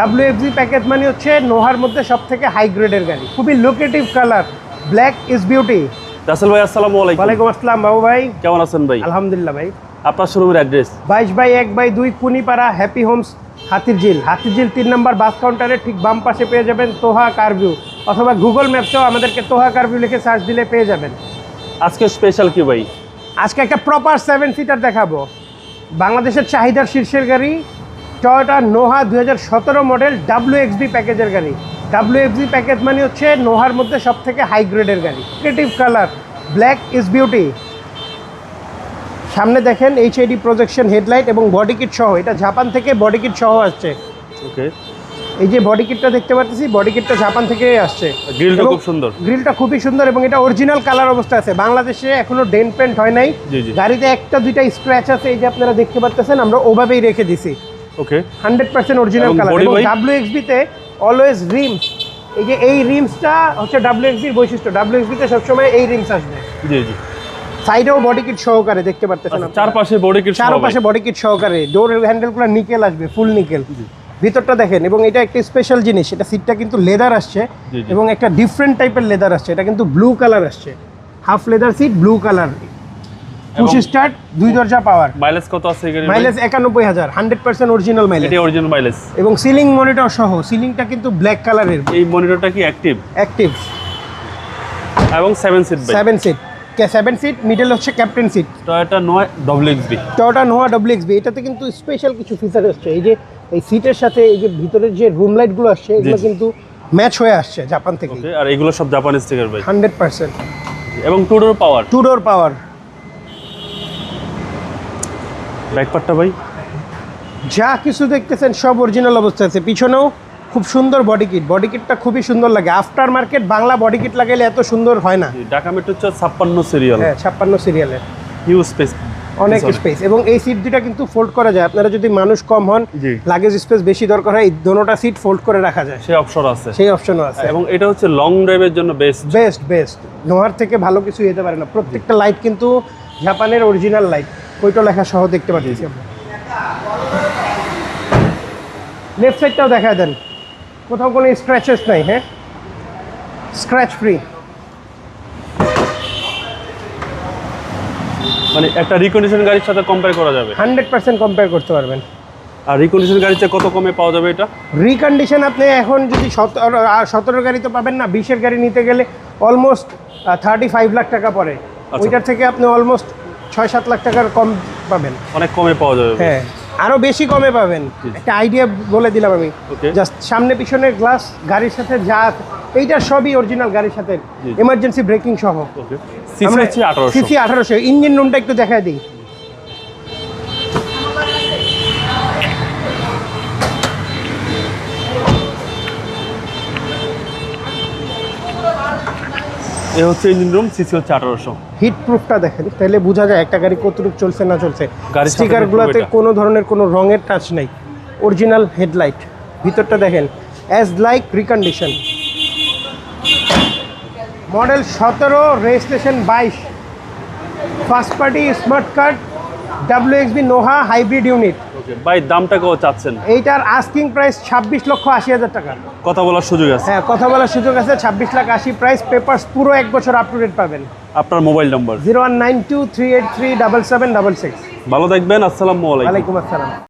ডাব্লিউএফজি package মানে হচ্ছে নোহার মধ্যে সব থেকে হাই গ্রেডের গাড়ি। খুবই লোকেটিভ colour black is beauty Rasel ভাই আসসালামু আলাইকুম। ওয়ালাইকুম আসসালাম বাবু ভাই। কেমন আছেন ভাই? আলহামদুলিল্লাহ ভাই। আপনার শোরুমের অ্যাড্রেস বাইশ বাই এক বাই দুই কুনিপাড়া হ্যাপি হোমস হাতির ঝিল হাতির ঝিল তিন নম্বর বাস কাউন্টারের ঠিক বাম পাশে পেয়ে যাবেন তোহা কারভিউ অথবা গুগল ম্যাপসেও আমাদেরকে তোহা কারভিউ লিখে সার্চ দিলে পেয়ে যাবেন। আজকে স্পেশাল কি ভাই? আজকে একটা প্রপার সেভেন সিটার দেখাবো। বাংলাদেশের চাহিদার শীর্ষের গাড়ি টয়োটা নোহা দু হাজার সতেরো মডেল ডাব্লিউ এক্সবি প্যাকেজের গাড়ি। ডাব্লিউ এক্সবি প্যাকেজ মানে হচ্ছে নোহার মধ্যে সব থেকে হাই গ্রেডের গাড়ি। Creative colour black is beauty সামনে দেখেন এইচআইডি প্রজেকশন হেডলাইট এবং বডি কিট সহ। এটা জাপান থেকে বডি কিট সহ আসছে। ওকে এই যে বডি কিটটা দেখতে পাচ্ছি বডি কিটটা জাপান থেকে আসছে। গ্রিলটা খুব সুন্দর। গ্রিলটা খুবই সুন্দর এবং এটা অরিজিনাল কালার অবস্থা আছে। বাংলাদেশে এখনও ডেন্ট পেন্ট হয় নাই। গাড়িতে একটা দুইটা স্ক্র্যাচ আছে এই যে আপনারা দেখতে পাচ্ছেন আমরা ওভাবেই রেখে দিছি। Okay hundred percent original colour এবং? ডাব্লিউ এক্সবিতে অলওয়েজ রিমস এই যে এই রিমসটা হচ্ছে ডাব্লিউ এক্সবির বৈশিষ্ট্য। ডাব্লিউ এক্সবিতে সবসময় এই রিমস আসবে। জি জি। সাইডেও বডি কিট সহকারে দেখতে পারতেছেন আচ্ছা। চারপাশে বডি কিট চারপাশে বডি কিট সহকারে। ডোর হ্যান্ডেলগুলো নিকেল আসবে ফুল নিকেল ভিতরটা দেখেন এবং এটা একটা স্পেশাল জিনিস। এটা সিটটা কিন্তু লেদার আসছে। এবং একটা ডিফারেন্ট টাইপের লেদার আসছে। এটা কিন্তু ব্লু কালার আসছে। Half leather seat blue colour push start দুই দরজা পাওয়ার মাইলেজ কত আছে মাইলেজ একানব্বই হাজার হান্ড্রেড পার্সেন্ট অরিজিনাল মাইলেজ এটা অরিজিনাল মাইলেজ এবং সিলিং মনিটর সহ সিলিংটা কিন্তু ব্ল্যাক কালারের এই মনিটরটা কি অ্যাক্টিভ অ্যাক্টিভ এবং সেভেন সিট ভাই seven seat seven seat middle হচ্ছে ক্যাপ্টেন সিট টয়োটা নয় W XB Toyota Noah W XB এটাতে কিন্তু স্পেশাল কিছু ফিচার আসছে। এই যে এই সিটের সাথে এই যে ভিতরের যে রুম লাইটগুলো আসছে এগুলো কিন্তু ম্যাচ হয়ে আসছে জাপান থেকে। আর এগুলো সব জাপানি স্টিকার ভাই হান্ড্রেড পার্সেন্ট এবং two door power two door power ব্যাকপার্টটা ভাই? যা কিছু দেখতেছেন সব অরিজিনাল অবস্থা আছে। পিছনেও খুব সুন্দর বডি কিট বডি কিটটা খুবই সুন্দর লাগে। After market Bangla body kit লাগাইলে এত সুন্দর হয় না। ঢাকা মেট্রো হচ্ছে ছাপ্পান্ন সিরিয়াল হ্যাঁ ছাপ্পান্ন সিরিয়ালের হিউজ স্পেস অনেক স্পেস এবং এই সিট দুটা কিন্তু ফোল্ড করা যায়। আপনারা যদি মানুষ কম হন। লাগেজ স্পেস বেশি দরকার হয় এই দোনোটা সিট ফোল্ড করে রাখা যায়। সেই অপশন আছে। সেই অপশনও আছে। এবং এটা হচ্ছে লং ড্রাইভের জন্য বেস্ট বেস্ট বেস্ট নোহার থেকে ভালো কিছু যেতে পারে না। প্রত্যেকটা লাইট কিন্তু জাপানের অরিজিনাল লাইট কইটো লেখা সহ দেখতে আমরা। লেফট সাইডটাও দেখা দেন। কোথাও কোনো স্ক্র্যাচেস নাই হ্যাঁ? স্ক্র্যাচ ফ্রি মানে একটা রিকন্ডিশন গাড়ির সাথে কম্পেয়ার করা যাবে। হান্ড্রেড পার্সেন্ট কম্পেয়ার করতে পারবেন। আর রিকন্ডিশন গাড়িতে কত কমে পাওয়া যাবে এটা? রিকন্ডিশন আপনি এখন যদি সতেরো সতেরো গাড়ি তো পাবেন না বিশের গাড়ি নিতে গেলে অলমোস্ট থার্টি ফাইভ লাখ টাকা পড়ে। আচ্ছা। ওইটার থেকে আপনি অলমোস্ট ছয় সাত লাখ টাকার কম পাবেন। অনেক কমে পাওয়া যাবে। হ্যাঁ আরও বেশি কমে পাবেন। একটা আইডিয়া বলে দিলাম আমি। জাস্ট সামনে পিছনের গ্লাস গাড়ির সাথে যা এইটা সবই অরিজিনাল গাড়ির সাথে। এমার্জেন্সি ব্রেকিং সহ। সিসি আঠারোশো। ইঞ্জিন রুমটা একটু দেখায় দিই। এ হচ্ছে ইঞ্জিন রুম সিসি হচ্ছে আঠারোশো। হিট প্রুফটা দেখেন তাহলে বোঝা যায় একটা গাড়ি কতটুকু চলছে না চলছে। স্টিকারগুলোতে কোনো ধরনের কোনো রঙের টাচ নেই। অরিজিনাল হেডলাইট ভিতরটা দেখেন অ্যাজ লাইক রিকন্ডিশন মডেল সতেরো রেজিস্ট্রেশন বাইশ। First party smart card W XB Noah hybrid unit okay ভাই দামটা কত চাচ্ছেন এইটার আস্কিং প্রাইস ছাব্বিশ লক্ষ আশি হাজার টাকা। কথা বলার সুযোগ আছে? হ্যাঁ কথা বলার সুযোগ আছে। ছাব্বিশ লাখ আশি প্রাইস পেপার্স পুরো এক বছর আপ টু ডেট পাবেন। আপনার mobile number zero one nine two three eight three double seven double six. ভালো থাকবেন আসসালামু আলাইকুম। আসসালাম।